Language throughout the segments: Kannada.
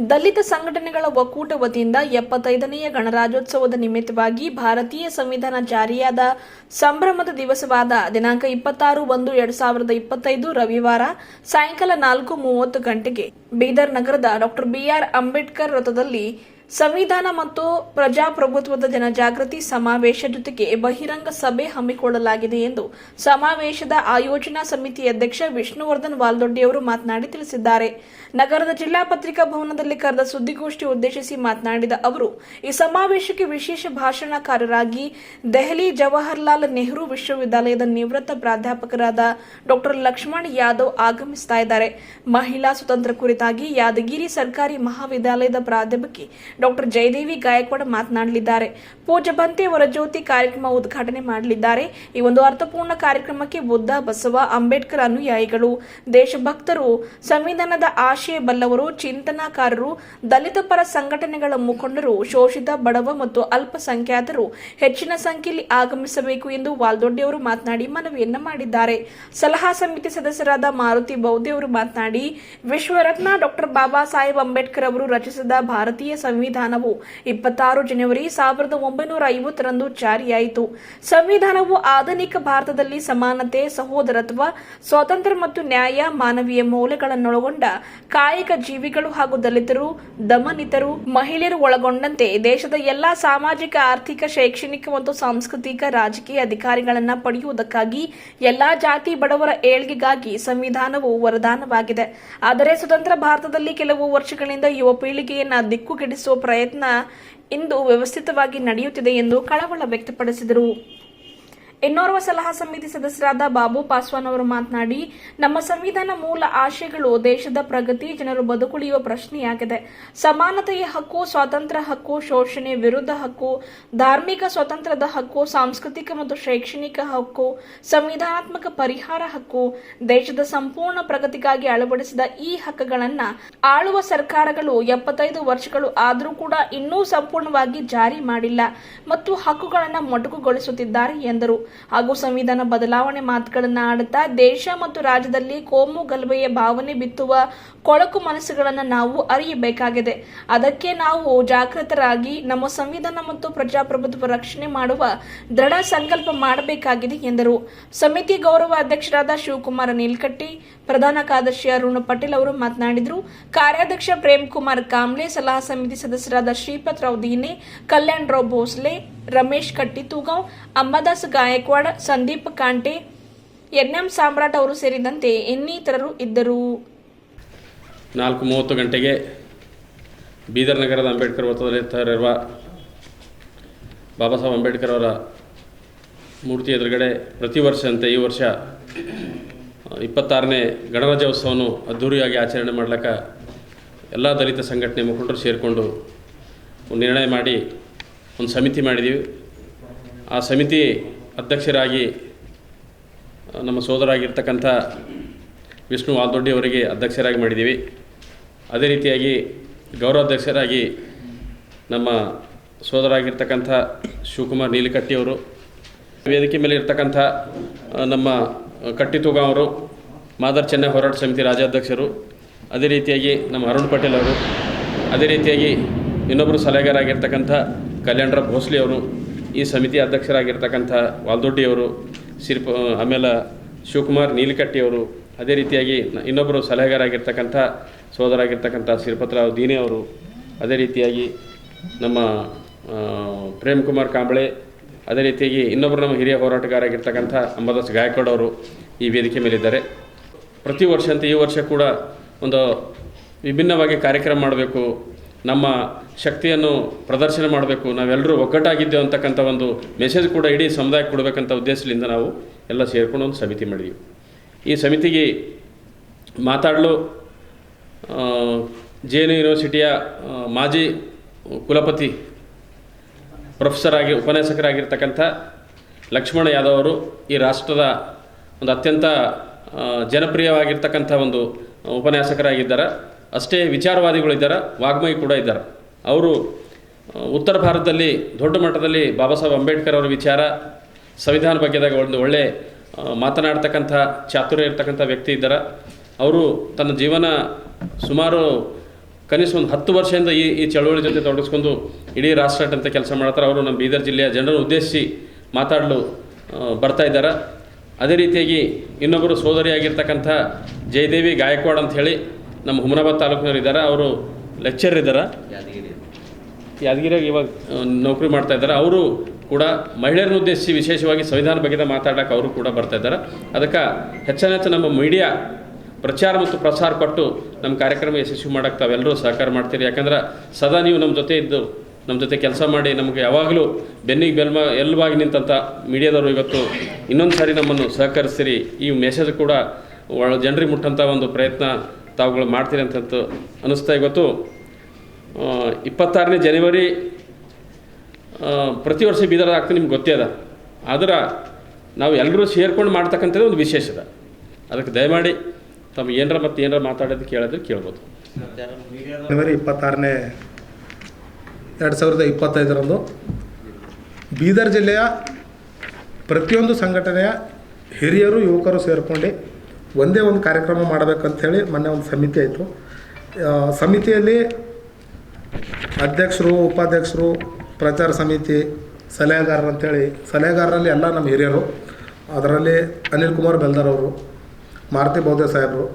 ದಲಿತ ಸಂಘಟನೆಗಳ ಒಕ್ಕೂಟ ವತಿಯಿಂದ ಎಪ್ಪತ್ತೈದನೆಯ ಗಣರಾಜ್ಯೋತ್ಸವದ ನಿಮಿತ್ತವಾಗಿ ಭಾರತೀಯ ಸಂವಿಧಾನ ಜಾರಿಯಾದ ಸಂಭ್ರಮದ ದಿವಸವಾದ ದಿನಾಂಕ ಇಪ್ಪತ್ತಾರು ಒಂದು ಎರಡ್ ಸಾವಿರದ ಇಪ್ಪತ್ತೈದು ರವಿವಾರ ಸಾಯಂಕಾಲ ನಾಲ್ಕು ಮೂವತ್ತು ಗಂಟೆಗೆ ಬೀದರ್ ನಗರದ ಡಾಕ್ಟರ್ ಬಿಆರ್ ಅಂಬೇಡ್ಕರ್ ವೃತ್ತದಲ್ಲಿ ಸಂವಿಧಾನ ಮತ್ತು ಪ್ರಜಾಪ್ರಭುತ್ವದ ಜನಜಾಗೃತಿ ಸಮಾವೇಶ ಜೊತೆಗೆ ಬಹಿರಂಗ ಸಭೆ ಹಮ್ಮಿಕೊಳ್ಳಲಾಗಿದೆ ಎಂದು ಸಮಾವೇಶದ ಆಯೋಜನಾ ಸಮಿತಿ ಅಧ್ಯಕ್ಷ ವಿಷ್ಣುವರ್ಧನ್ ವಾಲ್ದೊಡ್ಡಿಯವರು ಮಾತನಾಡಿ ತಿಳಿಸಿದ್ದಾರೆ. ನಗರದ ಜಿಲ್ಲಾ ಪತ್ರಿಕಾ ಭವನದಲ್ಲಿ ಕರೆದ ಸುದ್ದಿಗೋಷ್ಠಿ ಉದ್ದೇಶಿಸಿ ಮಾತನಾಡಿದ ಅವರು, ಈ ಸಮಾವೇಶಕ್ಕೆ ವಿಶೇಷ ಭಾಷಣಕಾರರಾಗಿ ದೆಹಲಿ ಜವಾಹರ್ಲಾಲ್ ನೆಹರು ವಿಶ್ವವಿದ್ಯಾಲಯದ ನಿವೃತ್ತ ಪ್ರಾಧ್ಯಾಪಕರಾದ ಡಾಕ್ಟರ್ ಲಕ್ಷ್ಮಣ್ ಯಾದವ್ ಆಗಮಿಸ್ತಾ ಇದ್ದಾರೆ. ಮಹಿಳಾ ಸ್ವತಂತ್ರ ಕುರಿತಾಗಿ ಯಾದಗಿರಿ ಸರ್ಕಾರಿ ಮಹಾವಿದ್ಯಾಲಯದ ಪ್ರಾಧ್ಯಾಪಕಿ ಡಾಕ್ಟರ್ ಜಯದೇವಿ ಗಾಯಕ್ವಾಡ್ ಮಾತನಾಡಲಿದ್ದಾರೆ. ಬಂತೆ ವರಜ್ಯೋತಿ ಕಾರ್ಯಕ್ರಮ ಉದ್ಘಾಟನೆ ಮಾಡಲಿದ್ದಾರೆ. ಈ ಒಂದು ಅರ್ಥಪೂರ್ಣ ಕಾರ್ಯಕ್ರಮಕ್ಕೆ ಬುದ್ಧ, ಬಸವ, ಅಂಬೇಡ್ಕರ್ ಅನುಯಾಯಿಗಳು, ದೇಶಭಕ್ತರು, ಸಂವಿಧಾನದ ಆಶಯ ಬಲ್ಲವರು, ಚಿಂತನಾಕಾರರು ದಲಿತ ಪರ ಸಂಘಟನೆಗಳ ಮುಖಂಡರು, ಶೋಷಿತ, ಬಡವ ಮತ್ತು ಅಲ್ಪಸಂಖ್ಯಾತರು ಹೆಚ್ಚಿನ ಸಂಖ್ಯೆಯಲ್ಲಿ ಆಗಮಿಸಬೇಕು ಎಂದು ವಾಲ್ದೊಡ್ಡಿಯವರು ಮಾತನಾಡಿ ಮನವಿಯನ್ನು ಮಾಡಿದ್ದಾರೆ. ಸಲಹಾ ಸಮಿತಿ ಸದಸ್ಯರಾದ ಮಾರುತಿ ಬೌದ್ಧೆಯವರು ಮಾತನಾಡಿ, ವಿಶ್ವರತ್ನ ಡಾಕ್ಟರ್ ಬಾಬಾ ಸಾಹೇಬ್ ಅಂಬೇಡ್ಕರ್ ಅವರು ರಚಿಸಿದ ಭಾರತೀಯ ಸಂವಿಧಾನವು ಇಪ್ಪತ್ತಾರು ಜನವರಿ ಸಾವಿರದ ಒಂಬೈನೂರ ಐವತ್ತರಂದು ಜಾರಿಯಾಯಿತು. ಸಂವಿಧಾನವು ಆಧುನಿಕ ಭಾರತದಲ್ಲಿ ಸಮಾನತೆ, ಸಹೋದರತ್ವ, ಸ್ವಾತಂತ್ರ್ಯ ಮತ್ತು ನ್ಯಾಯ, ಮಾನವೀಯ ಮೌಲ್ಯಗಳನ್ನೊಳಗೊಂಡ ಕಾಯಕ ಜೀವಿಗಳು ಹಾಗೂ ದಲಿತರು, ದಮನಿತರು, ಮಹಿಳೆಯರು ಒಳಗೊಂಡಂತೆ ದೇಶದ ಎಲ್ಲಾ ಸಾಮಾಜಿಕ, ಆರ್ಥಿಕ, ಶೈಕ್ಷಣಿಕ ಮತ್ತು ಸಾಂಸ್ಕೃತಿಕ ರಾಜಕೀಯ ಅಧಿಕಾರಿಗಳನ್ನ ಪಡೆಯುವುದಕ್ಕಾಗಿ ಎಲ್ಲಾ ಜಾತಿ ಬಡವರ ಏಳ್ಗೆಗಾಗಿ ಸಂವಿಧಾನವು ವರದಾನವಾಗಿದೆ. ಆದರೆ ಸ್ವತಂತ್ರ ಭಾರತದಲ್ಲಿ ಕೆಲವು ವರ್ಷಗಳಿಂದ ಯುವ ಪೀಳಿಗೆಯನ್ನ ದಿಕ್ಕುಗೆಡಿಸುವ ಪ್ರಯತ್ನ ಇಂದು ವ್ಯವಸ್ಥಿತವಾಗಿ ನಡೆಯುತ್ತಿದೆ ಎಂದು ಕಳವಳ ವ್ಯಕ್ತಪಡಿಸಿದರು. ಇನ್ನೋರ್ವ ಸಲಹಾ ಸಮಿತಿ ಸದಸ್ಯರಾದ ಬಾಬು ಪಾಸ್ವಾನ್ ಅವರು ಮಾತನಾಡಿ, ನಮ್ಮ ಸಂವಿಧಾನ ಮೂಲ ಆಶಯಗಳು ದೇಶದ ಪ್ರಗತಿ, ಜನರು ಬದುಕುಳಿಯುವ ಪ್ರಶ್ನೆಯಾಗಿದೆ. ಸಮಾನತೆಯ ಹಕ್ಕು, ಸ್ವಾತಂತ್ರ್ಯ ಹಕ್ಕು, ಶೋಷಣೆ ವಿರುದ್ಧ ಹಕ್ಕು, ಧಾರ್ಮಿಕ ಸ್ವಾತಂತ್ರ್ಯದ ಹಕ್ಕು, ಸಾಂಸ್ಕೃತಿಕ ಮತ್ತು ಶೈಕ್ಷಣಿಕ ಹಕ್ಕು, ಸಂವಿಧಾನಾತ್ಮಕ ಪರಿಹಾರ ಹಕ್ಕು, ದೇಶದ ಸಂಪೂರ್ಣ ಪ್ರಗತಿಗಾಗಿ ಅಳವಡಿಸಿದ ಈ ಹಕ್ಕುಗಳನ್ನು ಆಳುವ ಸರ್ಕಾರಗಳು ಎಪ್ಪತ್ತೈದು ವರ್ಷಗಳು ಆದರೂ ಕೂಡ ಇನ್ನೂ ಸಂಪೂರ್ಣವಾಗಿ ಜಾರಿ ಮಾಡಿಲ್ಲ ಮತ್ತು ಹಕ್ಕುಗಳನ್ನು ಮೊಟಕುಗೊಳಿಸುತ್ತಿದ್ದಾರೆ ಎಂದರು. ಹಾಗೂ ಸಂವಿಧಾನ ಬದಲಾವಣೆ ಮಾತುಗಳನ್ನು ಆಡುತ್ತಾ ದೇಶ ಮತ್ತು ರಾಜ್ಯದಲ್ಲಿ ಕೋಮು ಗಲಭೆಯ ಭಾವನೆ ಬಿತ್ತುವ ಕೊಳಕು ಮನಸ್ಸುಗಳನ್ನು ನಾವು ಅರಿಯಬೇಕಾಗಿದೆ. ಅದಕ್ಕೆ ನಾವು ಜಾಗೃತರಾಗಿ ನಮ್ಮ ಸಂವಿಧಾನ ಮತ್ತು ಪ್ರಜಾಪ್ರಭುತ್ವ ರಕ್ಷಣೆ ಮಾಡುವ ದೃಢ ಸಂಕಲ್ಪ ಮಾಡಬೇಕಾಗಿದೆ ಎಂದರು. ಸಮಿತಿ ಗೌರವ ಅಧ್ಯಕ್ಷರಾದ ಶಿವಕುಮಾರ್ ನೀಲ್ಕಟ್ಟಿ, ಪ್ರಧಾನ ಕಾರ್ಯದರ್ಶಿ ಅರುಣ್ ಪಟೇಲ್ ಅವರು ಮಾತನಾಡಿದರು. ಕಾರ್ಯಾಧ್ಯಕ್ಷ ಪ್ರೇಮ್ ಕುಮಾರ್ ಕಾಮ್ಲೆ, ಸಲಹಾ ಸಮಿತಿ ಸದಸ್ಯರಾದ ಶ್ರೀಪತ್ ರಾವ್ ದೀನೆ, ಕಲ್ಯಾಣ್ ರಾವ್ ಭೋಸ್ಲೆ ರಮೇಶ್ ಕಟ್ಟಿತೂಗಾಂವ್ ಅಮ್ಮದಾಸ್ ಗಾಯಕ್ವಾಡ್, ಸಂದೀಪ್ ಕಾಂಟೆ, ಎನ್ಎಂ ಸಾಮ್ರಾಟ್ ಅವರು ಸೇರಿದಂತೆ ಇನ್ನಿತರರು ಇದ್ದರು. ನಾಲ್ಕು ಮೂವತ್ತು ಗಂಟೆಗೆ ಬೀದರ್ ನಗರದ ಅಂಬೇಡ್ಕರ್ ವೃತ್ತದಲ್ಲಿ ತಯಾರಿರುವ ಬಾಬಾ ಸಾಹೇಬ್ ಅಂಬೇಡ್ಕರ್ ಅವರ ಮೂರ್ತಿ ಎದುರುಗಡೆ ಪ್ರತಿ ವರ್ಷದಂತೆ ಈ ವರ್ಷ ಇಪ್ಪತ್ತಾರನೇ ಗಣರಾಜ್ಯೋತ್ಸವವನ್ನು ಅದ್ಧೂರಿಯಾಗಿ ಆಚರಣೆ ಮಾಡ್ಲಿಕ್ಕೆ ಎಲ್ಲ ದಲಿತ ಸಂಘಟನೆ ಮುಖಂಡರು ಸೇರಿಕೊಂಡು ನಿರ್ಣಯ ಮಾಡಿ ಒಂದು ಸಮಿತಿ ಮಾಡಿದ್ದೀವಿ. ಆ ಸಮಿತಿ ಅಧ್ಯಕ್ಷರಾಗಿ ನಮ್ಮ ಸೋದರಾಗಿರ್ತಕ್ಕಂಥ ವಿಷ್ಣು ವಾಲ್ದೊಡ್ಡಿ ಅವರಿಗೆ ಅಧ್ಯಕ್ಷರಾಗಿ ಮಾಡಿದ್ದೀವಿ. ಅದೇ ರೀತಿಯಾಗಿ ಗೌರವಾಧ್ಯಕ್ಷರಾಗಿ ನಮ್ಮ ಸೋದರಾಗಿರ್ತಕ್ಕಂಥ ಶಿವಕುಮಾರ್ ನೀಲಕಟ್ಟಿ ಅವರು, ವೇದಿಕೆ ಮೇಲೆ ಇರ್ತಕ್ಕಂಥ ನಮ್ಮ ಅವರು, ಮಾದರ್ ಚೆನ್ನೈ ಹೋರಾಟ ಸಮಿತಿ ರಾಜ್ಯಾಧ್ಯಕ್ಷರು, ಅದೇ ರೀತಿಯಾಗಿ ನಮ್ಮ ಅರುಣ್ ಪಟೇಲ್ ಅವರು, ಅದೇ ರೀತಿಯಾಗಿ ಇನ್ನೊಬ್ಬರು ಸಲಹೆಗಾರಾಗಿರ್ತಕ್ಕಂಥ ಕಲ್ಯಾಣರಾವ್ ಭೋಸ್ಲೆ ಅವರು ಈ ಸಮಿತಿ ಅಧ್ಯಕ್ಷರಾಗಿರ್ತಕ್ಕಂಥ ವಾಲ್ದೊಡ್ಡಿಯವರು ಸಿರ್ಪ ಆಮೇಲೆ ಶಿವಕುಮಾರ್ ನೀಲಕಟ್ಟಿಯವರು ಅದೇ ರೀತಿಯಾಗಿ ಇನ್ನೊಬ್ಬರು ಸಲಹೆಗಾರಾಗಿರ್ತಕ್ಕಂಥ ಸೋದರಾಗಿರ್ತಕ್ಕಂಥ ಸಿರ್ಪತ್ರಾವ್ ದೀನೆ ಅವರು, ಅದೇ ರೀತಿಯಾಗಿ ನಮ್ಮ ಪ್ರೇಮ್ ಕುಮಾರ್ ಕಾಂಬಳೆ, ಅದೇ ರೀತಿಯಾಗಿ ಇನ್ನೊಬ್ಬರು ನಮ್ಮ ಹಿರಿಯ ಹೋರಾಟಗಾರಾಗಿರ್ತಕ್ಕಂಥ ಅಂಬದಾಸ್ ಗಾಯಕ್ವಾಡ್ ಅವರು ಈ ವೇದಿಕೆ ಮೇಲಿದ್ದಾರೆ. ಪ್ರತಿ ವರ್ಷಂತೆ ಈ ವರ್ಷ ಕೂಡ ಒಂದು ವಿಭಿನ್ನವಾಗಿ ಕಾರ್ಯಕ್ರಮ ಮಾಡಬೇಕು ನಮ್ಮ ಶಕ್ತಿಯನ್ನು ಪ್ರದರ್ಶನ ಮಾಡಬೇಕು. ನಾವೆಲ್ಲರೂ ಒಗ್ಗಟ್ಟಾಗಿದ್ದೇವೆ ಅಂತಕ್ಕಂಥ ಒಂದು ಮೆಸೇಜ್ ಕೂಡ ಇಡೀ ಸಮುದಾಯಕ್ಕೆ ಕೊಡಬೇಕಂತ ಉದ್ದೇಶದಿಂದ ನಾವು ಎಲ್ಲ ಸೇರಿಕೊಂಡು ಒಂದು ಸಮಿತಿ ಮಾಡಿದ್ವಿ. ಈ ಸಮಿತಿಗೆ ಮಾತಾಡಲು ಜೆ ಎನ್ ಯೂನಿವರ್ಸಿಟಿಯ ಮಾಜಿ ಕುಲಪತಿ ಪ್ರೊಫೆಸರ್ ಆಗಿ, ಉಪನ್ಯಾಸಕರಾಗಿರ್ತಕ್ಕಂಥ ಲಕ್ಷ್ಮಣ ಯಾದವ್ ಅವರು ಈ ರಾಷ್ಟ್ರದ ಒಂದು ಅತ್ಯಂತ ಜನಪ್ರಿಯವಾಗಿರ್ತಕ್ಕಂಥ ಒಂದು ಉಪನ್ಯಾಸಕರಾಗಿದ್ದಾರೆ. ಅಷ್ಟೇ ವಿಚಾರವಾದಿಗಳಿದ್ದಾರೆ ವಾಗ್ಮಯಿ ಕೂಡ ಇದ್ದಾರೆ. ಅವರು ಉತ್ತರ ಭಾರತದಲ್ಲಿ ದೊಡ್ಡ ಮಟ್ಟದಲ್ಲಿ ಬಾಬಾ ಸಾಹೇಬ್ ಅಂಬೇಡ್ಕರ್ ಅವರ ವಿಚಾರ, ಸಂವಿಧಾನ ಬಗ್ಗೆದಾಗ ಒಂದು ಒಳ್ಳೆ ಮಾತನಾಡ್ತಕ್ಕಂಥ, ಚಾತುರ್ಯ ಇರ್ತಕ್ಕಂಥ ವ್ಯಕ್ತಿ ಇದ್ದಾರೆ. ಅವರು ತನ್ನ ಜೀವನ ಸುಮಾರು ಕನಿಷ್ಠ ಒಂದು ಹತ್ತು ವರ್ಷದಿಂದ ಈ ಈ ಚಳವಳಿ ಜೊತೆ ತೊಡಗಿಸ್ಕೊಂಡು ಇಡೀ ರಾಷ್ಟ್ರಾದ್ಯಂತ ಕೆಲಸ ಮಾಡ್ತಾರೆ. ಅವರು ನಮ್ಮ ಬೀದರ್ ಜಿಲ್ಲೆಯ ಜನರನ್ನು ಉದ್ದೇಶಿಸಿ ಮಾತಾಡಲು ಬರ್ತಾ ಇದ್ದಾರೆ. ಅದೇ ರೀತಿಯಾಗಿ ಇನ್ನೊಬ್ಬರು ಸೋದರಿಯಾಗಿರ್ತಕ್ಕಂಥ ಜಯದೇವಿ ಗಾಯಕ್ವಾಡ್ ಅಂತ ಹೇಳಿ ನಮ್ಮ ಹುಮನಾಬಾದ್ ತಾಲೂಕಿನವ್ರು ಇದ್ದಾರೆ ಅವರು ಲೆಕ್ಚರ್ ಇದ್ದಾರೆ. ಯಾದಗಿರಿಯಾಗಿ ಇವಾಗ? ನೌಕರಿ ಮಾಡ್ತಾ ಇದ್ದಾರೆ. ಅವರು ಕೂಡ ಮಹಿಳೆಯರನ್ನು ಉದ್ದೇಶಿಸಿ ವಿಶೇಷವಾಗಿ ಸಂವಿಧಾನ ಬಗ್ಗೆ ಮಾತಾಡೋಕೆ ಅವರು ಕೂಡ ಬರ್ತಾ ಇದ್ದಾರೆ. ಅದಕ್ಕೆ ಹೆಚ್ಚಿನ ಹೆಚ್ಚು ನಮ್ಮ ಮೀಡಿಯಾ ಪ್ರಚಾರ ಮತ್ತು ಪ್ರಸಾರ ಕೊಟ್ಟು ನಮ್ಮ ಕಾರ್ಯಕ್ರಮ ಯಶಸ್ವಿ ಮಾಡೋಕ್ಕೆ ತಾವೆಲ್ಲರೂ ಸಹಕಾರ ಮಾಡ್ತೀರಿ. ಯಾಕಂದ್ರೆ ಸದಾ ನೀವು ನಮ್ಮ ಜೊತೆ ಇದ್ದು ನಮ್ಮ ಜೊತೆ ಕೆಲಸ ಮಾಡಿ ನಮಗೆ ಯಾವಾಗಲೂ ಬೆನ್ನಿಗೆ ಬೆಲ್ಮ ಎಲ್ವಾಗಿ ನಿಂತಂಥ ಮೀಡಿಯಾದವರು ಇವತ್ತು ಇನ್ನೊಂದು ಸಾರಿ ನಮ್ಮನ್ನು ಸಹಕರಿಸ್ತೀರಿ. ಈ ಮೆಸೇಜ್ ಕೂಡ ಒಳ ಜನರಿಗೆ ಮುಟ್ಟಂಥ ಒಂದು ಪ್ರಯತ್ನ ತಾವುಗಳು ಮಾಡ್ತೀರಿ ಅಂತ ಅನ್ನಿಸ್ತಾ ಇವತ್ತು. ಇಪ್ಪತ್ತಾರನೇ ಜನವರಿ ಪ್ರತಿ ವರ್ಷ ಬೀದರ್ ಆಗ್ತದೆ, ನಿಮ್ಗೆ ಗೊತ್ತೇ ಅದ. ಆದ್ರೆ ನಾವು ಎಲ್ಲರೂ ಸೇರ್ಕೊಂಡು ಮಾಡ್ತಕ್ಕಂಥದ್ದು ಒಂದು ವಿಶೇಷ ಅದ. ಅದಕ್ಕೆ ದಯಮಾಡಿ ತಮ್ಮ ಏನರ ಮತ್ತು ಏನರ ಮಾತಾಡೋದು ಕೇಳಿದ್ರೆ ಕೇಳ್ಬೋದು. ಜನವರಿ ಇಪ್ಪತ್ತಾರನೇ ಎರಡು ಸಾವಿರದ ಇಪ್ಪತ್ತೈದರಂದು ಬೀದರ್ ಜಿಲ್ಲೆಯ ಪ್ರತಿಯೊಂದು ಸಂಘಟನೆಯ ಹಿರಿಯರು, ಯುವಕರು ಸೇರಿಕೊಂಡು ಒಂದೇ ಒಂದು ಕಾರ್ಯಕ್ರಮ ಮಾಡಬೇಕಂಥೇಳಿ ಮೊನ್ನೆ ಒಂದು ಸಮಿತಿ ಆಯಿತು. ಸಮಿತಿಯಲ್ಲಿ ಅಧ್ಯಕ್ಷರು, ಉಪಾಧ್ಯಕ್ಷರು, ಪ್ರಚಾರ ಸಮಿತಿ, ಸಲಹೆಗಾರರು ಅಂತೇಳಿ, ಸಲಹೆಗಾರರಲ್ಲಿ ಎಲ್ಲ ನಮ್ಮ ಹಿರಿಯರು, ಅದರಲ್ಲಿ ಅನಿಲ್ ಕುಮಾರ್ ಬೆಲ್ದಾರ್ ಅವರು, ಮಾರುತಿ ಬೌದ್ಧ ಸಾಹೇಬರು,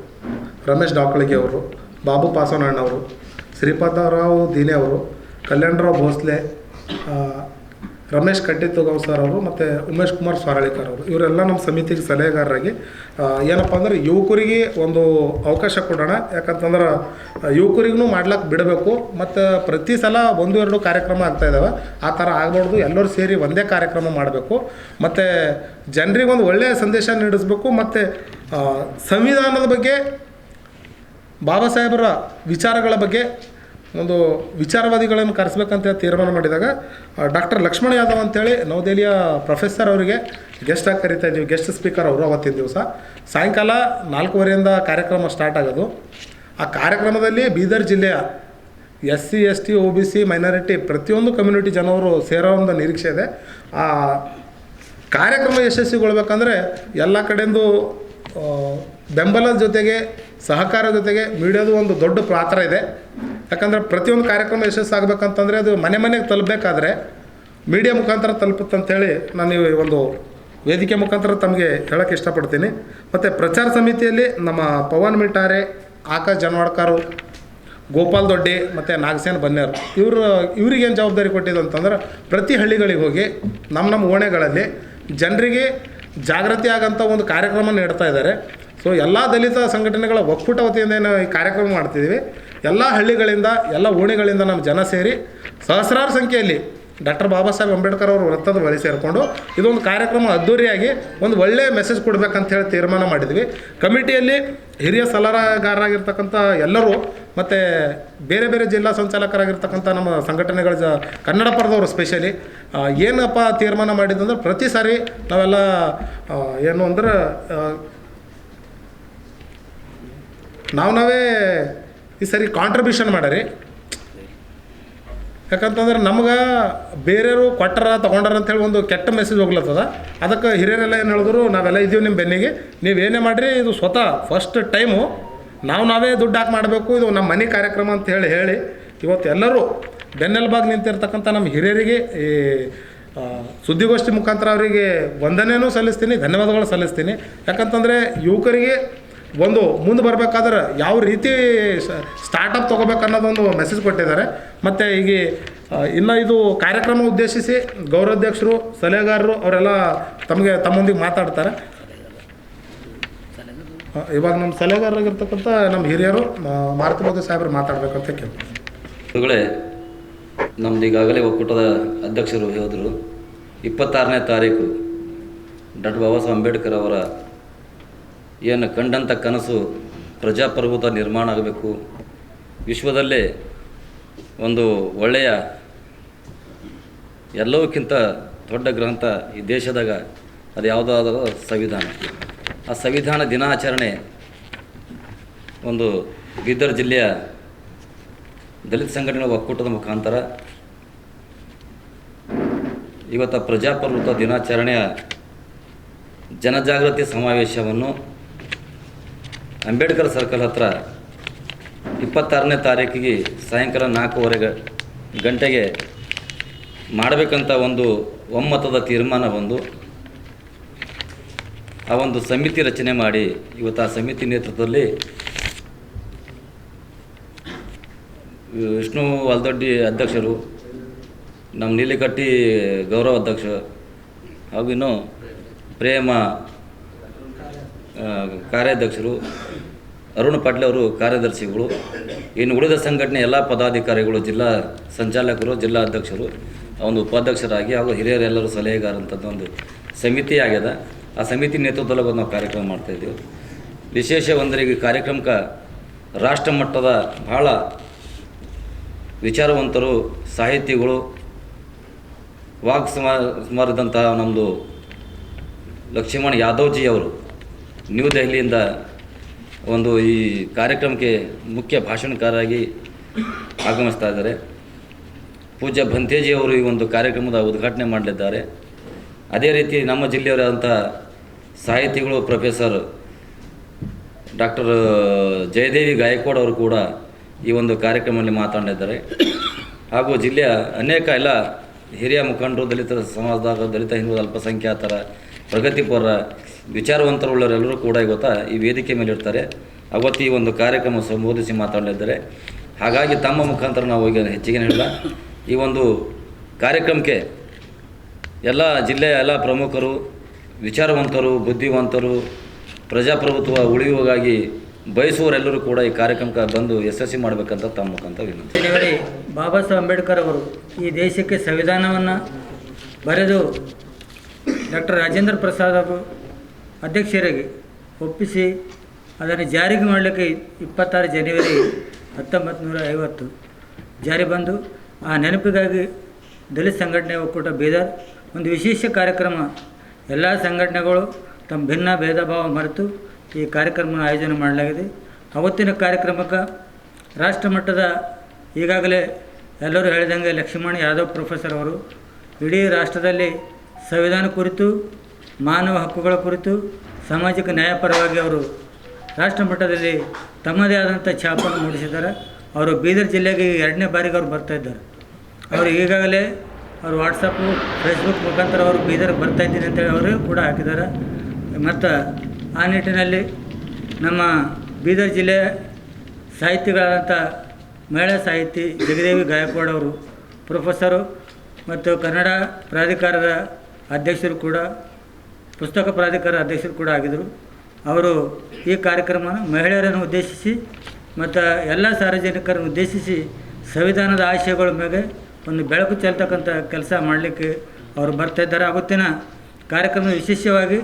ರಮೇಶ್ ಡಾಕಳಿಗೆ ಅವರು, ಬಾಬು ಪಾಸವನಣ್ಣವರು ಶ್ರೀಪಾದರಾವ್ ದೀನೆ ಅವರು, ಕಲ್ಯಾಣರಾವ್ ಭೋಸ್ಲೆ ರಮೇಶ್ ಕಟ್ಟಿತುಗಾವ್ ಸರ್ ಅವರು ಮತ್ತು ಉಮೇಶ್ ಕುಮಾರ್ ಸ್ವಾರಳಿಕರ್ ಅವರು. ಇವರೆಲ್ಲ ನಮ್ಮ ಸಮಿತಿಗೆ ಸಲಹೆಗಾರರಾಗಿ ಏನಪ್ಪ ಅಂದ್ರೆ ಯುವಕರಿಗೆ ಒಂದು ಅವಕಾಶ ಕೊಡೋಣ. ಯಾಕಂತಂದ್ರೆ ಯುವಕರಿಗೂ ಮಾಡ್ಲಿಕ್ಕೆ ಬಿಡಬೇಕು. ಮತ್ತು ಪ್ರತಿ ಸಲ ಒಂದು, ಎರಡು ಕಾರ್ಯಕ್ರಮ ಆಗ್ತಾ ಇದ್ದಾವೆ ಆ ಥರ ಆಗಬಾರ್ದು. ಎಲ್ಲರೂ ಸೇರಿ ಒಂದೇ ಕಾರ್ಯಕ್ರಮ ಮಾಡಬೇಕು. ಮತ್ತು ಜನರಿಗೆ ಒಂದು ಒಳ್ಳೆಯ ಸಂದೇಶ ನೀಡಿಸ್ಬೇಕು. ಮತ್ತು ಸಂವಿಧಾನದ ಬಗ್ಗೆ, ಬಾಬಾ ಸಾಹೇಬರ ವಿಚಾರಗಳ ಬಗ್ಗೆ ಒಂದು ವಿಚಾರವಾದಿಗಳನ್ನು ಕರೆಸ್ಬೇಕಂತ ತೀರ್ಮಾನ ಮಾಡಿದಾಗ ಡಾಕ್ಟರ್ ಲಕ್ಷ್ಮಣ ಯಾದವ್ ಅಂತೇಳಿ ನವದೆಹಲಿಯ ಪ್ರೊಫೆಸರ್ ಅವರಿಗೆ ಗೆಸ್ಟಾಗಿ ಕರಿತಾ ಇದ್ದೀವಿ, ಗೆಸ್ಟ್ ಸ್ಪೀಕರ್ ಅವರು ಅವತ್ತಿನ ದಿವಸ. ಸಾಯಂಕಾಲ ನಾಲ್ಕೂವರೆಯಿಂದ ಕಾರ್ಯಕ್ರಮ ಸ್ಟಾರ್ಟ್ ಆಗೋದು. ಆ ಕಾರ್ಯಕ್ರಮದಲ್ಲಿ ಬೀದರ್ ಜಿಲ್ಲೆಯ S C, S T O B C, minority ಪ್ರತಿಯೊಂದು ಕಮ್ಯುನಿಟಿ ಜನವರು ಸೇರೋ ಒಂದು ನಿರೀಕ್ಷೆ ಇದೆ. ಆ ಕಾರ್ಯಕ್ರಮ ಯಶಸ್ವಿಗೊಳ್ಬೇಕಂದ್ರೆ ಎಲ್ಲ ಕಡೆಯಿಂದ ಬೆಂಬಲದ ಜೊತೆಗೆ, ಸಹಕಾರ ಜೊತೆಗೆ, ಮೀಡಿಯಾದು ಒಂದು ದೊಡ್ಡ ಪಾತ್ರ ಇದೆ. ಯಾಕಂದರೆ ಪ್ರತಿಯೊಂದು ಕಾರ್ಯಕ್ರಮ ಯಶಸ್ಸು ಆಗಬೇಕಂತಂದರೆ ಅದು ಮನೆ ಮನೆಗೆ ತಲುಪಬೇಕಾದ್ರೆ ಮೀಡಿಯಾ ಮುಖಾಂತರ ತಲುಪುತ್ತಂಥೇಳಿ ನಾನು ಈ ಒಂದು ವೇದಿಕೆ ಮುಖಾಂತರ ತಮಗೆ ಹೇಳೋಕ್ಕೆ ಇಷ್ಟಪಡ್ತೀನಿ. ಮತ್ತು ಪ್ರಚಾರ ಸಮಿತಿಯಲ್ಲಿ ನಮ್ಮ ಪವನ್ ಮಿಟಾರೆ ಆಕಾಶ್ ಜನವಾಡ್ಕರು, ಗೋಪಾಲ್ ದೊಡ್ಡಿ ಮತ್ತು ನಾಗಸೇನ್ ಬನ್ನೇರ್, ಇವರು ಇವ್ರಿಗೇನು ಜವಾಬ್ದಾರಿ ಕೊಟ್ಟಿದ್ದು ಅಂತಂದ್ರೆ ಪ್ರತಿ ಹಳ್ಳಿಗಳಿಗೆ ಹೋಗಿ ನಮ್ಮ ನಮ್ಮ ಓಣೆಗಳಲ್ಲಿ ಜನರಿಗೆ ಜಾಗೃತಿ ಆಗಂಥ ಒಂದು ಕಾರ್ಯಕ್ರಮ ನೀಡ್ತಾ ಇದ್ದಾರೆ. ಸೊ ಎಲ್ಲ ದಲಿತ ಸಂಘಟನೆಗಳ ಒಕ್ಕೂಟ ವತಿಯಿಂದ ಏನು ಈ ಕಾರ್ಯಕ್ರಮ ಮಾಡ್ತಿದ್ದೀವಿ. ಎಲ್ಲ ಹಳ್ಳಿಗಳಿಂದ, ಎಲ್ಲ ಓಣಿಗಳಿಂದ ನಮ್ಮ ಜನ ಸೇರಿ ಸಹಸ್ರಾರು ಸಂಖ್ಯೆಯಲ್ಲಿ ಡಾಕ್ಟರ್ ಬಾಬಾ ಸಾಹೇಬ್ ಅಂಬೇಡ್ಕರ್ ಅವರು ವೃತ್ತದ ಬಳಿ ಸೇರಿಕೊಂಡು ಇದೊಂದು ಕಾರ್ಯಕ್ರಮ ಅದ್ದೂರಿಯಾಗಿ ಒಂದು ಒಳ್ಳೆಯ ಮೆಸೇಜ್ ಕೊಡಬೇಕಂತ ಹೇಳಿ ತೀರ್ಮಾನ ಮಾಡಿದ್ವಿ. ಕಮಿಟಿಯಲ್ಲಿ ಹಿರಿಯ ಸಲಹೆಗಾರರಾಗಿರ್ತಕ್ಕಂಥ ಎಲ್ಲರೂ ಮತ್ತು ಬೇರೆ ಬೇರೆ ಜಿಲ್ಲಾ ಸಂಚಾಲಕರಾಗಿರ್ತಕ್ಕಂಥ ನಮ್ಮ ಸಂಘಟನೆಗಳ ಜ ಕನ್ನಡ ಪರದವರು ಸ್ಪೆಷಲಿ ಏನಪ್ಪ ತೀರ್ಮಾನ ಮಾಡಿದಂದ್ರೆ ಪ್ರತಿ ಸಾರಿ ನಾವೆಲ್ಲ ಏನು ಅಂದ್ರೆ ನಾವು ನಾವೇ ಈ ಸರಿ ಕಾಂಟ್ರಿಬ್ಯೂಷನ್ ಮಾಡರಿ. ಯಾಕಂತಂದ್ರೆ ನಮ್ಗೆ ಬೇರೆಯವರು ಕೊಟ್ಟರ ತೊಗೊಂಡಾರ ಅಂತೇಳಿ ಒಂದು ಕೆಟ್ಟ ಮೆಸೇಜ್ ಹೋಗ್ಲತ್ತದ. ಅದಕ್ಕೆ ಹಿರಿಯರೆಲ್ಲ ಏನು ಹೇಳಿದ್ರು, ನಾವೆಲ್ಲ ಇದ್ದೀವಿ ನಿಮ್ಮ ಬೆನ್ನಿಗೆ. ನೀವು ಏನೇ ಮಾಡಿರಿ, ಇದು ಸ್ವತಃ ಫಸ್ಟ್ ಟೈಮು ನಾವು ನಾವೇ ದುಡ್ಡು ಹಾಕಿ ಮಾಡಬೇಕು, ಇದು ನಮ್ಮ ಮನೆ ಕಾರ್ಯಕ್ರಮ ಅಂತ ಹೇಳಿ ಹೇಳಿ ಇವತ್ತು ಎಲ್ಲರೂ ಬೆನ್ನೆಲುಬಾಗಿ ನಿಂತಿರ್ತಕ್ಕಂಥ ನಮ್ಮ ಹಿರಿಯರಿಗೆ, ಈ ಸುದ್ದಿಗೋಷ್ಠಿ ಮುಖಾಂತರ ಅವರಿಗೆ ವಂದನೆಯೂ ಸಲ್ಲಿಸ್ತೀನಿ, ಧನ್ಯವಾದಗಳು ಸಲ್ಲಿಸ್ತೀನಿ. ಯಾಕಂತಂದರೆ ಯುವಕರಿಗೆ ಒಂದು ಮುಂದೆ ಬರಬೇಕಾದ್ರೆ ಯಾವ ರೀತಿ ಸ್ಟಾರ್ಟಪ್ ತೊಗೋಬೇಕು ಅನ್ನೋದೊಂದು ಮೆಸೇಜ್ ಕೊಟ್ಟಿದ್ದಾರೆ. ಮತ್ತು ಈಗ ಇನ್ನು ಇದು ಕಾರ್ಯಕ್ರಮ ಉದ್ದೇಶಿಸಿ ಗೌರವಾಧ್ಯಕ್ಷರು ಸಲಹೆಗಾರರು ಅವರೆಲ್ಲ ತಮಗೆ ತಮ್ಮೊಂದಿಗೆ ಮಾತಾಡ್ತಾರೆ. ಇವಾಗ ನಮ್ಮ ಸಲಹೆಗಾರರಾಗಿರ್ತಕ್ಕಂಥ ನಮ್ಮ ಹಿರಿಯರು ಮಾ- ಮಾರುತಿ ಮೋದಿ ಸಾಹೇಬರು ಮಾತಾಡ್ಬೇಕಂತ ಕೇಳ್ತಾರೆ ನಮ್ದು ಈಗಾಗಲೇ ಒಕ್ಕೂಟದ ಅಧ್ಯಕ್ಷರು ಹೇಳಿದ್ರು. ಇಪ್ಪತ್ತಾರನೇ ತಾರೀಕು ಡಾಕ್ಟರ್ ಬಾಬಾ ಸಾಹೇಬ್ ಅಂಬೇಡ್ಕರ್ ಅವರ ಏನು ಕಂಡಂಥ ಕನಸು ಪ್ರಜಾಪ್ರಭುತ್ವ ನಿರ್ಮಾಣ ಆಗಬೇಕು. ವಿಶ್ವದಲ್ಲೇ ಒಂದು ಒಳ್ಳೆಯ ಎಲ್ಲವಕ್ಕಿಂತ ದೊಡ್ಡ ಗ್ರಂಥ ಈ ದೇಶದಾಗ ಅದು ಯಾವುದಾದರೂ ಸಂವಿಧಾನ. ಆ ಸಂವಿಧಾನ ದಿನಾಚರಣೆ ಒಂದು ಬೀದರ್ ಜಿಲ್ಲೆಯ ದಲಿತ ಸಂಘಟನೆಗಳ ಒಕ್ಕೂಟದ ಮುಖಾಂತರ ಇವತ್ತು ಪ್ರಜಾಪ್ರಭುತ್ವ ದಿನಾಚರಣೆಯ ಜನಜಾಗೃತಿ ಸಮಾವೇಶವನ್ನು ಅಂಬೇಡ್ಕರ್ ಸರ್ಕಲ್ ಹತ್ರ ಇಪ್ಪತ್ತಾರನೇ ತಾರೀಕಿಗೆ ಸಾಯಂಕಾಲ ನಾಲ್ಕೂವರೆ ಗಂಟೆಗೆ ಮಾಡಬೇಕಂತ ಒಂದು ಒಮ್ಮತದ ತೀರ್ಮಾನ ಬಂದು ಆ ಒಂದು ಸಮಿತಿ ರಚನೆ ಮಾಡಿ ಇವತ್ತು ಆ ಸಮಿತಿ ನೇತೃತ್ವದಲ್ಲಿ ವಿಷ್ಣು ವಾಲ್ದೊಡ್ಡಿ ಅಧ್ಯಕ್ಷರು, ನಮ್ಮ ನೀಲಿಕಟ್ಟಿ ಗೌರವ ಅಧ್ಯಕ್ಷ ಹಾಗೂ ಇನ್ನು ಪ್ರೇಮ ಕಾರ್ಯಾಧ್ಯಕ್ಷರು ಅರುಣ್ ಪಾಟೀಲ್ ಅವರು ಕಾರ್ಯದರ್ಶಿಗಳು. ಇನ್ನು ಉಳಿದ ಸಂಘಟನೆ ಎಲ್ಲ ಪದಾಧಿಕಾರಿಗಳು, ಜಿಲ್ಲಾ ಸಂಚಾಲಕರು, ಜಿಲ್ಲಾ ಅಧ್ಯಕ್ಷರು, ಒಂದು ಉಪಾಧ್ಯಕ್ಷರಾಗಿ ಹಾಗೂ ಹಿರಿಯರೆಲ್ಲರೂ ಸಲಹೆಗಾರಂಥದ್ದು ಒಂದು ಸಮಿತಿ ಆಗ್ಯದ. ಆ ಸಮಿತಿ ನೇತೃತ್ವದಲ್ಲಿ ಬಂದು ನಾವು ಕಾರ್ಯಕ್ರಮ ಮಾಡ್ತಾಯಿದ್ದೀವಿ ವಿಶೇಷ ಈ ಕಾರ್ಯಕ್ರಮಕ್ಕೆ ರಾಷ್ಟ್ರ ಮಟ್ಟದ ಭಾಳ ವಿಚಾರವಂತರು, ಸಾಹಿತಿಗಳು, ವಾಕ್ ಸಮಾ ಸ್ಮಾರದಂತಹ ನಮ್ಮದು ಲಕ್ಷ್ಮಣ್ ಯಾದವ್ಜಿ ಅವರು, ನ್ಯೂ ದೆಹಲಿಯಿಂದ ಒಂದು ಈ ಕಾರ್ಯಕ್ರಮಕ್ಕೆ ಮುಖ್ಯ ಭಾಷಣಕಾರರಾಗಿ ಆಗಮಿಸ್ತಾ ಇದ್ದಾರೆ. ಪೂಜ್ಯ ಭಂತೇಜಿ ಅವರು ಈ ಒಂದು ಕಾರ್ಯಕ್ರಮದ ಉದ್ಘಾಟನೆ ಮಾಡಲಿದ್ದಾರೆ. ಅದೇ ರೀತಿ ನಮ್ಮ ಜಿಲ್ಲೆಯವರಾದಂಥ ಸಾಹಿತಿಗಳು ಪ್ರೊಫೆಸರ್ ಡಾಕ್ಟರ್ ಜಯದೇವಿ ಗಾಯಕೋಡ್ ಅವರು ಕೂಡ ಈ ಒಂದು ಕಾರ್ಯಕ್ರಮದಲ್ಲಿ ಮಾತನಾಡಿದ್ದಾರೆ ಹಾಗೂ ಜಿಲ್ಲೆಯ ಅನೇಕ ಎಲ್ಲ ಹಿರಿಯ ಮುಖಂಡರು, ದಲಿತ ಸಮಾಜದ ದಲಿತ ಹಿಂದೂ ಅಲ್ಪಸಂಖ್ಯಾತರ, ಪ್ರಗತಿಪರ ವಿಚಾರವಂತರುಳ್ಳವರೆಲ್ಲರೂ ಕೂಡ ಇವತ್ತು ಈ ವೇದಿಕೆ ಮೇಲೆ ಇರ್ತಾರೆ. ಅವತ್ತು ಈ ಒಂದು ಕಾರ್ಯಕ್ರಮ ಸಂಬೋಧಿಸಿ ಮಾತಾಡಲಿದ್ದಾರೆ. ಹಾಗಾಗಿ ತಮ್ಮ ಮುಖಾಂತರ ನಾವು ಈಗ ಹೆಚ್ಚಿಗೆ ಹೇಳಿಲ್ಲ ಈ ಒಂದು ಕಾರ್ಯಕ್ರಮಕ್ಕೆ ಎಲ್ಲ ಜಿಲ್ಲೆಯ ಎಲ್ಲ ಪ್ರಮುಖರು, ವಿಚಾರವಂತರು, ಬುದ್ಧಿವಂತರು, ಪ್ರಜಾಪ್ರಭುತ್ವ ಉಳಿಯುವಾಗಿ ಬಯಸುವರೆಲ್ಲರೂ ಕೂಡ ಈ ಕಾರ್ಯಕ್ರಮಕ್ಕೆ ಬಂದು ಯಶಸ್ವಿ ಮಾಡಬೇಕಂತ ತಮ್ಮ ಮುಖಾಂತರ ವಿನಂತಿ. ಬಾಬಾ ಸಾಹೇಬ್ ಅಂಬೇಡ್ಕರ್ ಅವರು ಈ ದೇಶಕ್ಕೆ ಸಂವಿಧಾನವನ್ನು ಬರೆದು ಡಾಕ್ಟರ್ ರಾಜೇಂದ್ರ ಪ್ರಸಾದ್ ಅವರು ಅಧ್ಯಕ್ಷರಾಗಿ ಒಪ್ಪಿಸಿ ಅದನ್ನು ಜಾರಿಗೆ ಮಾಡಲಿಕ್ಕೆ ಇಪ್ಪತ್ತಾರು ಜನವರಿ ಹತ್ತೊಂಬತ್ತು ನೂರ ಐವತ್ತು ಜಾರಿ ಬಂದು ಆ ನೆನಪಿಗಾಗಿ ದಲಿತ ಸಂಘಟನೆ ಒಕ್ಕೂಟ ಬೀದರ್ ಒಂದು ವಿಶೇಷ ಕಾರ್ಯಕ್ರಮ. ಎಲ್ಲ ಸಂಘಟನೆಗಳು ತಮ್ಮ ಭಿನ್ನ ಭೇದ ಭಾವ ಮರೆತು ಈ ಕಾರ್ಯಕ್ರಮ ಆಯೋಜನೆ ಮಾಡಲಾಗಿದೆ. ಅವತ್ತಿನ ಕಾರ್ಯಕ್ರಮಕ್ಕೆ ರಾಷ್ಟ್ರ ಮಟ್ಟದ ಈಗಾಗಲೇ ಎಲ್ಲರೂ ಹೇಳಿದಂಗೆ ಲಕ್ಷ್ಮಣ್ ಯಾದವ್ ಪ್ರೊಫೆಸರ್ ಅವರು ಇಡೀ ರಾಷ್ಟ್ರದಲ್ಲಿ ಸಂವಿಧಾನ ಕುರಿತು ಮಾನವ ಹಕ್ಕುಗಳ ಕುರಿತು ಸಾಮಾಜಿಕ ನ್ಯಾಯಪರವಾಗಿ ಅವರು ರಾಷ್ಟ್ರ ಮಟ್ಟದಲ್ಲಿ ತಮ್ಮದೇ ಆದಂಥ ಛಾಪನ್ನು ಮೂಡಿಸಿದ್ದಾರೆ. ಅವರು ಬೀದರ್ ಜಿಲ್ಲೆಗೆ ಎರಡನೇ ಬಾರಿಗೆ ಅವರು ಬರ್ತಾ ಇದ್ದಾರೆ. ಅವರು ಈಗಾಗಲೇ ಅವರು ವಾಟ್ಸಪ್ಪು ಫೇಸ್ಬುಕ್ ಮುಖಾಂತರ ಅವರು ಬೀದರ್ಗೆ ಬರ್ತಾ ಇದ್ದೀನಿ ಅಂತೇಳಿ ಅವರು ಕೂಡ ಹಾಕಿದ್ದಾರೆ. ಮತ್ತು ಆ ನಿಟ್ಟಿನಲ್ಲಿ ನಮ್ಮ ಬೀದರ್ ಜಿಲ್ಲೆಯ ಸಾಹಿತಿಗಳಾದಂಥ ಮಹಿಳಾ ಸಾಹಿತಿ ಜಗದೇವಿ ಗಾಯಕ್ವಾಡ್ ಅವರು ಪ್ರೊಫೆಸರು ಮತ್ತು ಕನ್ನಡ ಪ್ರಾಧಿಕಾರದ ಅಧ್ಯಕ್ಷರು ಕೂಡ ಪುಸ್ತಕ ಪ್ರಾಧಿಕಾರ ಅಧ್ಯಕ್ಷರು ಕೂಡ ಆಗಿದ್ದರು. ಅವರು ಈ ಕಾರ್ಯಕ್ರಮವನ್ನು ಮಹಿಳೆಯರನ್ನು ಉದ್ದೇಶಿಸಿ ಮತ್ತು ಎಲ್ಲ ಸಾರ್ವಜನಿಕರನ್ನು ಉದ್ದೇಶಿಸಿ ಸಂವಿಧಾನದ ಆಶಯಗಳ ಮೇಲೆ ಒಂದು ಬೆಳಕು ಚೆಲ್ತಕ್ಕಂಥ ಕೆಲಸ ಮಾಡಲಿಕ್ಕೆ ಅವರು ಬರ್ತಾ ಇದ್ದಾರೆ. ಅವತ್ತಿನ ಕಾರ್ಯಕ್ರಮ ವಿಶೇಷವಾಗಿ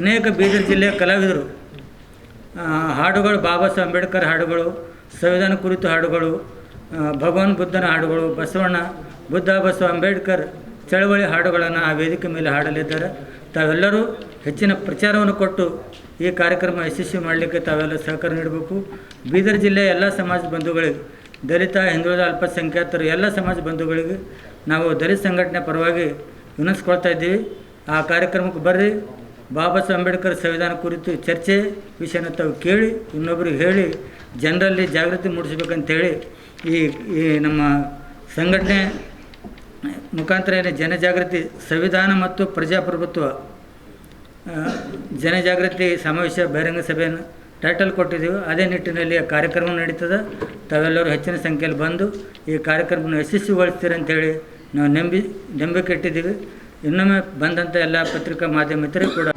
ಅನೇಕ ಬೀದರ್ ಜಿಲ್ಲೆಯ ಕಲಾವಿದರು ಹಾಡುಗಳು ಬಾಬಾ ಸಾಹೇಬ್ ಅಂಬೇಡ್ಕರ್ ಹಾಡುಗಳು, ಸಂವಿಧಾನ ಕುರಿತು ಹಾಡುಗಳು ಭಗವಾನ್ ಬುದ್ಧನ ಹಾಡುಗಳು, ಬಸವಣ್ಣ, ಬುದ್ಧ, ಬಸವ ಅಂಬೇಡ್ಕರ್ ಚಳವಳಿ ಹಾಡುಗಳನ್ನು ಆ ವೇದಿಕೆ ಮೇಲೆ ಹಾಡಲಿದ್ದಾರೆ. ತಾವೆಲ್ಲರೂ ಹೆಚ್ಚಿನ ಪ್ರಚಾರವನ್ನು ಕೊಟ್ಟು ಈ ಕಾರ್ಯಕ್ರಮ ಯಶಸ್ವಿ ಮಾಡಲಿಕ್ಕೆ ತಾವೆಲ್ಲ ಸಹಕಾರ ನೀಡಬೇಕು. ಬೀದರ್ ಜಿಲ್ಲೆಯ ಎಲ್ಲ ಸಮಾಜ ಬಂಧುಗಳಿಗೆ, ದಲಿತ, ಹಿಂದುಳಿದ, ಅಲ್ಪಸಂಖ್ಯಾತರು, ಎಲ್ಲ ಸಮಾಜ ಬಂಧುಗಳಿಗೆ ನಾವು ದಲಿತ ಸಂಘಟನೆ ಪರವಾಗಿ ವಿನಿಸ್ಕೊಳ್ತಾ ಇದ್ದೀವಿ. ಆ ಕಾರ್ಯಕ್ರಮಕ್ಕೆ ಬರ್ರಿ. ಬಾಬಾ ಸಾಹೇಬ್ ಅಂಬೇಡ್ಕರ್ ಸಂವಿಧಾನ ಕುರಿತು ಚರ್ಚೆ, ವಿಷಯನ ತಾವು ಕೇಳಿ ಇನ್ನೊಬ್ಬರಿಗೆ ಹೇಳಿ, ಜನರಲ್ಲಿ ಜಾಗೃತಿ ಮೂಡಿಸಬೇಕಂತೇಳಿ ಈ ಈ ನಮ್ಮ ಸಂಘಟನೆ ಮುಖಾಂತರ ಏನು ಜನಜಾಗೃತಿ ಸಂವಿಧಾನ ಮತ್ತು ಪ್ರಜಾಪ್ರಭುತ್ವ ಜನಜಾಗೃತಿ ಸಮಾವೇಶ ಬಹಿರಂಗ ಸಭೆಯನ್ನು ಟೈಟಲ್ ಕೊಟ್ಟಿದ್ದೀವಿ. ಅದೇ ನಿಟ್ಟಿನಲ್ಲಿ ಕಾರ್ಯಕ್ರಮ ನಡೀತದೆ. ತಾವೆಲ್ಲರೂ ಹೆಚ್ಚಿನ ಸಂಖ್ಯೆಯಲ್ಲಿ ಬಂದು ಈ ಕಾರ್ಯಕ್ರಮವನ್ನು ಯಶಸ್ವಿಗೊಳಿಸ್ತೀರಿ ಅಂತೇಳಿ ನಾವು ನಂಬಿ, ನಂಬಿಕೆ ಇಟ್ಟಿದ್ದೀವಿ. ಇನ್ನೊಮ್ಮೆ ಬಂದಂಥ ಎಲ್ಲ ಪತ್ರಿಕಾ ಮಾಧ್ಯಮ ಮಿತ್ರರು ಕೂಡ